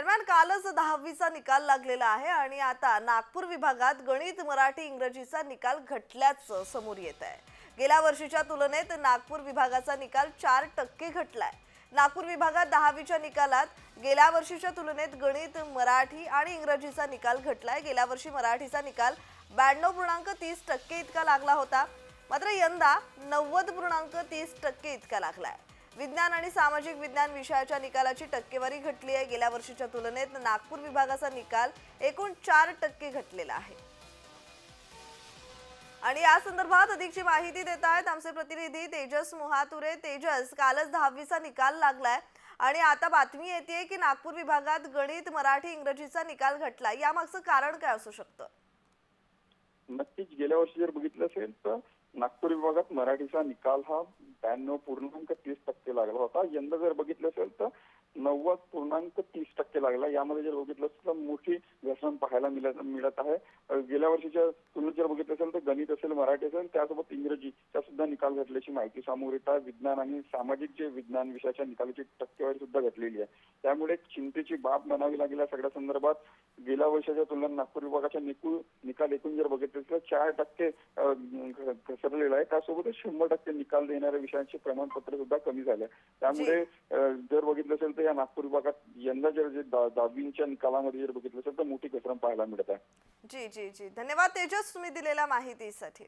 दरम्यान कालच दहावीचा निकाल लागलेला आहे आणि आता नागपूर विभागात गणित मराठी इंग्रजीचा निकाल घटल्याचं समोर येत आहे. गेल्या वर्षीच्या तुलनेत नागपूर विभागाचा निकाल चार टक्के घटलाय. नागपूर विभागात दहावीच्या निकालात गेल्या वर्षीच्या तुलनेत गणित मराठी आणि इंग्रजीचा निकाल घटलाय. गेल्या वर्षी मराठीचा निकाल ब्याण्णव पूर्णांक तीस टक्के इतका लागला होता. मात्र यंदा नव्वद पूर्णांक तीस टक्के इतका लागलाय. विज्ञान आणि सामाजिक विज्ञान विषयाच्या निकालाची टक्केवारी घटली आहे. गेल्या वर्षीच्या तुलनेत नागपूर विभागाचा निकाल एकूण चार टक्के घटलेला आहे. आणि या संदर्भात अधिकची माहिती देत आहेत आमचे प्रतिनिधी तेजस मोहातुरे. तेजस कालच दहावीचा निकाल लागलाय आणि आता बातमी येते की नागपूर विभागात गणित मराठी इंग्रजीचा निकाल घटला यामागचं कारण काय असू शकतं? नक्कीच गेल्या वर्षी जर बघितलं असेल तर नागपूर विभागात मराठीचा निकाल हा ब्याण्णव पूर्णांक तीस टक्के लागला होता. यंदा जर बघितलं असेल तर नव्वद पूर्णांक तीस टक्के लागला. यामध्ये जर बघितलं असेल तर मोठी घसरण पाहायला मिळत मिळत आहे. गेल्या वर्षीच्या तुलनेत जर बघितलं असेल तर गणित असेल मराठी असेल त्यासोबत इंग्रजीचा सुद्धा निकाल घटल्याची माहिती समोर येत आहे विज्ञान आणि सामाजिक जे विज्ञान विषयाच्या निकालाची टक्केवारी सुद्धा घटलेली आहे. त्यामुळे चिंतेची बाब म्हणावी लागेल या सगळ्या संदर्भात. गेल्या वर्षाच्या तुलनेत नागपूर विभागाच्या निकूळ निकाल एकूण जर बघितलं तर चार टक्के घसरलेला आहे. त्यासोबतच शंभर टक्के निकाल देणाऱ्या विषयांचे प्रमाणपत्र सुद्धा कमी झाले. त्यामुळे जर बघितलं असेल तर या नागपूर विभागात यंदा जर जे दहा- दहावीच्या निकालामध्ये जर बघितलं असेल तर मोठी घसरण पाहायला मिळत आहे. जी जी जी. धन्यवाद. तेजस तुम्ही दिलेल्या माहितीसाठी.